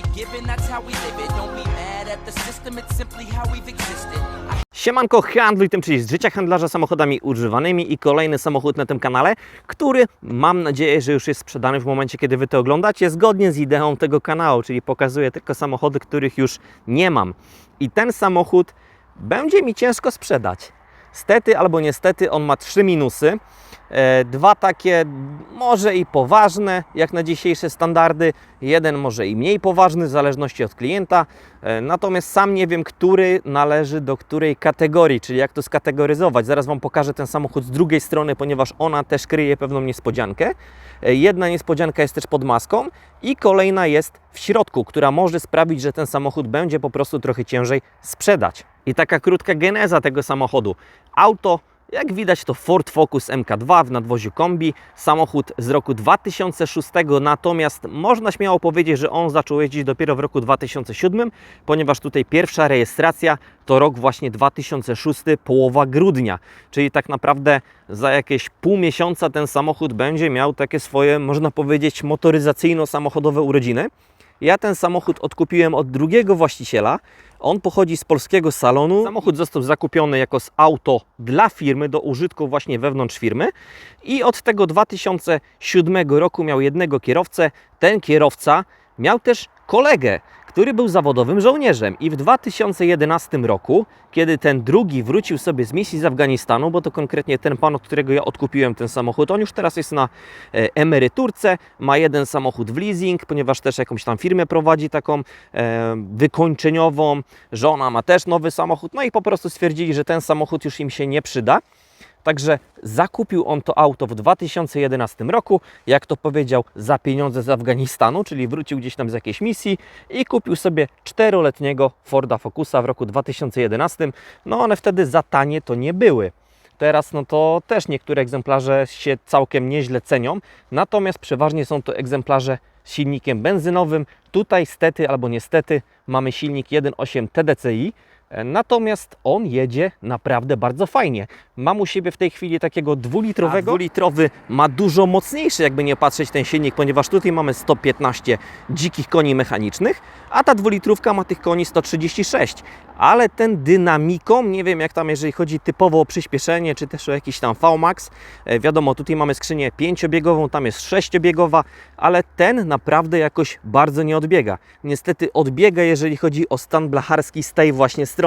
shit given, that's how we live it. Don't be mad at the system, it's simply how we've existed. I Siemanko, handluj tym, czyli z życia handlarza samochodami używanymi i kolejny samochód na tym kanale, który mam nadzieję, że już jest sprzedany w momencie, kiedy Wy to oglądacie, zgodnie z ideą tego kanału, czyli pokazuję tylko samochody, których już nie mam. I ten samochód będzie mi ciężko sprzedać. Stety albo niestety on ma trzy minusy. E, Dwa takie może i poważne, jak na dzisiejsze standardy. Jeden może i mniej poważny, w zależności od klienta. E, Natomiast sam nie wiem, który należy do której kategorii, czyli jak to skategoryzować. Zaraz Wam pokażę ten samochód z drugiej strony, ponieważ ona też kryje pewną niespodziankę. E, Jedna niespodzianka jest też pod maską i kolejna jest w środku, która może sprawić, że ten samochód będzie po prostu trochę ciężej sprzedać. I taka krótka geneza tego samochodu. Auto jak widać to Ford Focus MK2 w nadwoziu kombi, samochód z roku 2006, natomiast można śmiało powiedzieć, że on zaczął jeździć dopiero w roku 2007, ponieważ tutaj pierwsza rejestracja to rok właśnie 2006, połowa grudnia, czyli tak naprawdę za jakieś pół miesiąca ten samochód będzie miał takie swoje, można powiedzieć, motoryzacyjno-samochodowe urodziny. Ja ten samochód odkupiłem od drugiego właściciela. On pochodzi z polskiego salonu. Samochód został zakupiony jako z auto dla firmy, do użytku właśnie wewnątrz firmy. I od tego 2007 roku miał jednego kierowcę. Ten kierowca miał też kolegę, który był zawodowym żołnierzem. I w 2011 roku, kiedy ten drugi wrócił sobie z misji z Afganistanu, bo to konkretnie ten pan, od którego ja odkupiłem ten samochód, on już teraz jest na e, emeryturce, ma jeden samochód w leasing, ponieważ też jakąś tam firmę prowadzi taką e, wykończeniową, żona ma też nowy samochód, no i po prostu stwierdzili, że ten samochód już im się nie przyda. Także zakupił on to auto w 2011 roku, jak to powiedział, za pieniądze z Afganistanu, czyli wrócił gdzieś tam z jakiejś misji i kupił sobie czteroletniego Forda Focusa w roku 2011. No one wtedy za tanie to nie były. Teraz no to też niektóre egzemplarze się całkiem nieźle cenią, natomiast przeważnie są to egzemplarze z silnikiem benzynowym. Tutaj stety albo niestety mamy silnik 1.8 TDCi, Natomiast on jedzie naprawdę bardzo fajnie. Mam u siebie w tej chwili takiego dwulitrowego. Dwulitrowy ma dużo mocniejszy, jakby nie patrzeć, ten silnik, ponieważ tutaj mamy 115 dzikich koni mechanicznych, a ta dwulitrówka ma tych koni 136. Ale ten dynamiką, nie wiem jak tam, jeżeli chodzi typowo o przyspieszenie, czy też o jakiś tam VMAX, e, wiadomo, tutaj mamy skrzynię pięciobiegową, tam jest sześciobiegowa, ale ten naprawdę jakoś bardzo nie odbiega. Niestety odbiega, jeżeli chodzi o stan blacharski z tej właśnie strony.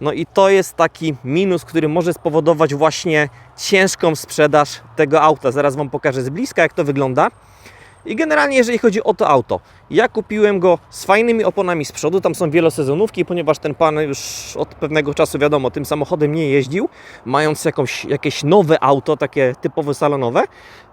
No i to jest taki minus, który może spowodować właśnie ciężką sprzedaż tego auta. Zaraz Wam pokażę z bliska, jak to wygląda. I generalnie, jeżeli chodzi o to auto, ja kupiłem go z fajnymi oponami z przodu. Tam są wielosezonówki, ponieważ ten pan już od pewnego czasu, wiadomo, tym samochodem nie jeździł, mając jakąś, jakieś nowe auto, takie typowo salonowe.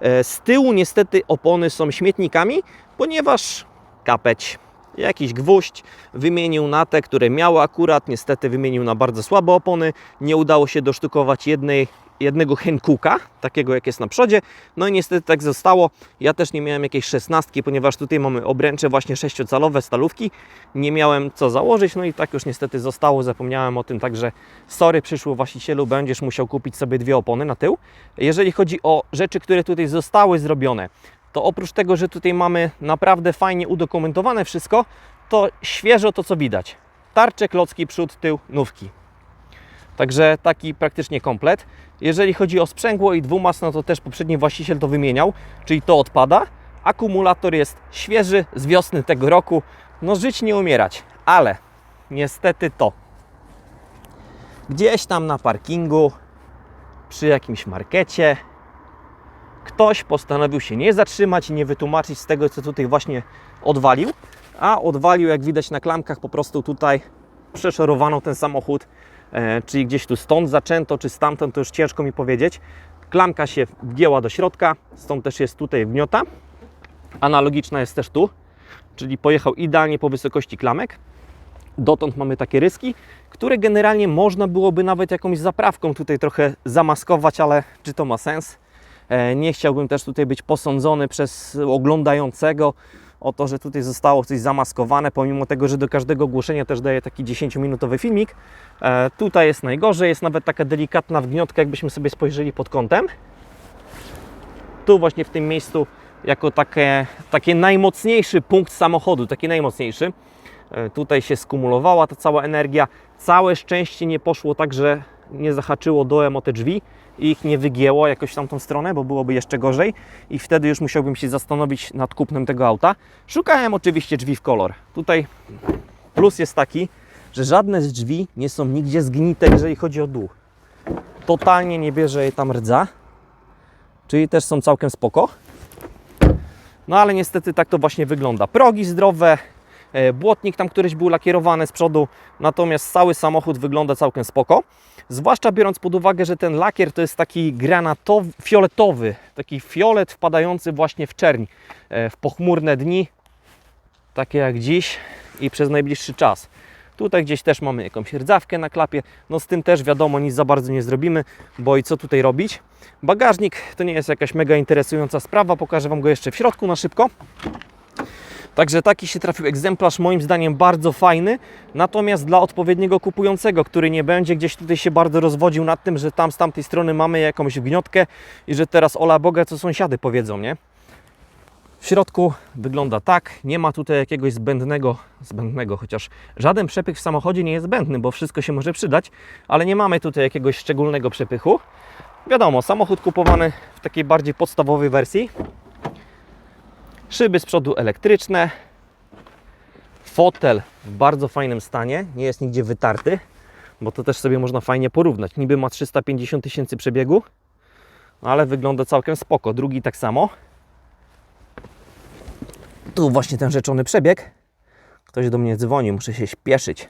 E, Z tyłu niestety opony są śmietnikami, ponieważ kapeć jakiś gwóźdź, wymienił na te, które miały akurat, niestety wymienił na bardzo słabe opony, nie udało się dosztukować jednej, jednego Henkuka, takiego jak jest na przodzie, no i niestety tak zostało, ja też nie miałem jakiejś szesnastki, ponieważ tutaj mamy obręcze właśnie sześciocalowe stalówki, nie miałem co założyć, no i tak już niestety zostało, zapomniałem o tym, także sorry przyszły właścicielu, będziesz musiał kupić sobie dwie opony na tył. Jeżeli chodzi o rzeczy, które tutaj zostały zrobione, to oprócz tego, że tutaj mamy naprawdę fajnie udokumentowane wszystko, to świeżo to co widać. Tarcze, klocki, przód, tył, nówki. Także taki praktycznie komplet. Jeżeli chodzi o sprzęgło i dwumas, no to też poprzedni właściciel to wymieniał, czyli to odpada. Akumulator jest świeży z wiosny tego roku. No żyć nie umierać, ale niestety to. Gdzieś tam na parkingu, przy jakimś markecie, ktoś postanowił się nie zatrzymać i nie wytłumaczyć z tego, co tutaj właśnie odwalił, a odwalił, jak widać na klamkach, po prostu tutaj przeszorowano ten samochód, e, czyli gdzieś tu stąd zaczęto, czy stamtąd, to już ciężko mi powiedzieć. Klamka się wgięła do środka, stąd też jest tutaj wgniota. Analogiczna jest też tu, czyli pojechał idealnie po wysokości klamek. Dotąd mamy takie ryski, które generalnie można byłoby nawet jakąś zaprawką tutaj trochę zamaskować, ale czy to ma sens? E, Nie chciałbym też tutaj być posądzony przez oglądającego o to, że tutaj zostało coś zamaskowane, pomimo tego, że do każdego ogłoszenia też daję taki 10-minutowy filmik. E, Tutaj jest najgorzej, jest nawet taka delikatna wgniotka, jakbyśmy sobie spojrzeli pod kątem. Tu właśnie w tym miejscu jako takie, taki najmocniejszy punkt samochodu, taki najmocniejszy. E, Tutaj się skumulowała ta cała energia. Całe szczęście nie poszło tak, że nie zahaczyło dołem o te drzwi i ich nie wygięło jakoś w tamtą stronę, bo byłoby jeszcze gorzej i wtedy już musiałbym się zastanowić nad kupnem tego auta. Szukałem oczywiście drzwi w kolor. Tutaj plus jest taki, że żadne z drzwi nie są nigdzie zgnite, jeżeli chodzi o dół. Totalnie nie bierze je tam rdza, czyli też są całkiem spoko. No ale niestety tak to właśnie wygląda. Progi zdrowe, błotnik tam któryś był lakierowany z przodu, natomiast cały samochód wygląda całkiem spoko. Zwłaszcza biorąc pod uwagę, że ten lakier to jest taki granatowy, fioletowy, taki fiolet wpadający właśnie w czerń e, w pochmurne dni, takie jak dziś i przez najbliższy czas. Tutaj gdzieś też mamy jakąś rdzawkę na klapie, no z tym też wiadomo nic za bardzo nie zrobimy, bo i co tutaj robić. Bagażnik to nie jest jakaś mega interesująca sprawa, pokażę Wam go jeszcze w środku na szybko. Także taki się trafił egzemplarz, moim zdaniem bardzo fajny, natomiast dla odpowiedniego kupującego, który nie będzie gdzieś tutaj się bardzo rozwodził nad tym, że tam z tamtej strony mamy jakąś gniotkę i że teraz ola Boga, co sąsiady powiedzą, nie? W środku wygląda tak, nie ma tutaj jakiegoś zbędnego, zbędnego, chociaż żaden przepych w samochodzie nie jest zbędny, bo wszystko się może przydać, ale nie mamy tutaj jakiegoś szczególnego przepychu. Wiadomo, samochód kupowany w takiej bardziej podstawowej wersji. Szyby z przodu elektryczne. Fotel w bardzo fajnym stanie, nie jest nigdzie wytarty, bo to też sobie można fajnie porównać. Niby ma 350 tysięcy przebiegu, ale wygląda całkiem spoko. Drugi tak samo. Tu właśnie ten rzeczony przebieg. Ktoś do mnie dzwoni, muszę się śpieszyć.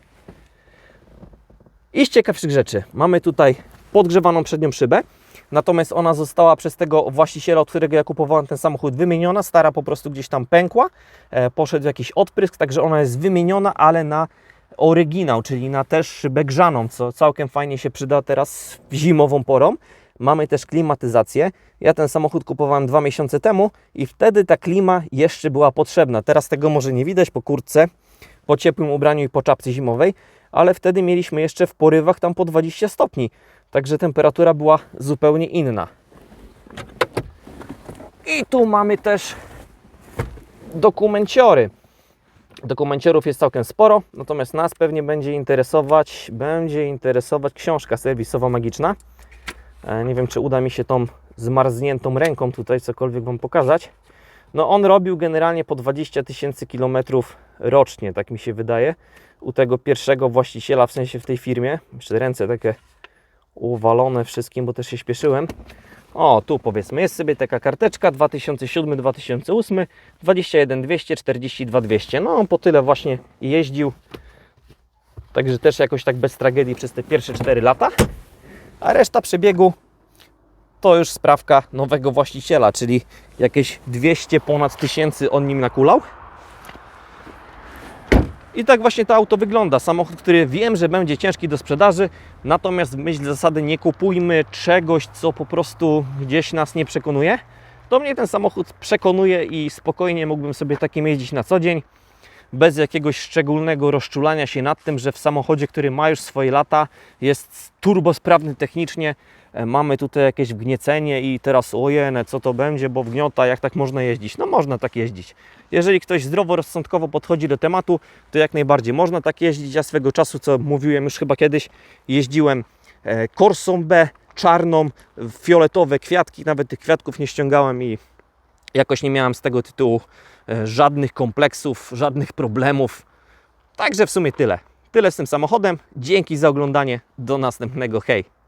I z ciekawszych rzeczy. Mamy tutaj podgrzewaną przednią szybę. Natomiast ona została przez tego właściciela, od którego ja kupowałem ten samochód, wymieniona. Stara po prostu gdzieś tam pękła. E, poszedł jakiś odprysk, także ona jest wymieniona, ale na oryginał, czyli na też szybę grzaną, co całkiem fajnie się przyda teraz zimową porą. Mamy też klimatyzację. Ja ten samochód kupowałem dwa miesiące temu i wtedy ta klima jeszcze była potrzebna. Teraz tego może nie widać po kurtce, po ciepłym ubraniu i po czapce zimowej, ale wtedy mieliśmy jeszcze w porywach tam po 20 stopni. Także temperatura była zupełnie inna. I tu mamy też dokumenciory. Dokumenciorów jest całkiem sporo, natomiast nas pewnie będzie interesować, będzie interesować książka serwisowa magiczna. E, Nie wiem, czy uda mi się tą zmarzniętą ręką tutaj cokolwiek Wam pokazać. No on robił generalnie po 20 tysięcy kilometrów rocznie, tak mi się wydaje. U tego pierwszego właściciela, w sensie w tej firmie. Jeszcze ręce takie uwalone wszystkim, bo też się śpieszyłem. O, tu powiedzmy, jest sobie taka karteczka 2007-2008, 21 200, 42 200. No, po tyle właśnie jeździł. Także też jakoś tak bez tragedii przez te pierwsze 4 lata. A reszta przebiegu to już sprawka nowego właściciela, czyli jakieś 200 ponad tysięcy on nim nakulał. I tak właśnie to auto wygląda. Samochód, który wiem, że będzie ciężki do sprzedaży, natomiast w myśl zasady nie kupujmy czegoś, co po prostu gdzieś nas nie przekonuje. To mnie ten samochód przekonuje i spokojnie mógłbym sobie takim jeździć na co dzień, bez jakiegoś szczególnego rozczulania się nad tym, że w samochodzie, który ma już swoje lata, jest turbosprawny technicznie, e, mamy tutaj jakieś wgniecenie i teraz ojene, co to będzie, bo wgniota, jak tak można jeździć? No można tak jeździć. Jeżeli ktoś zdroworozsądkowo podchodzi do tematu, to jak najbardziej można tak jeździć. Ja swego czasu, co mówiłem już chyba kiedyś, jeździłem e, Corsą B, czarną, fioletowe kwiatki, nawet tych kwiatków nie ściągałem i jakoś nie miałem z tego tytułu e, żadnych kompleksów, żadnych problemów. Także w sumie tyle. Tyle z tym samochodem. Dzięki za oglądanie. Do następnego. Hej!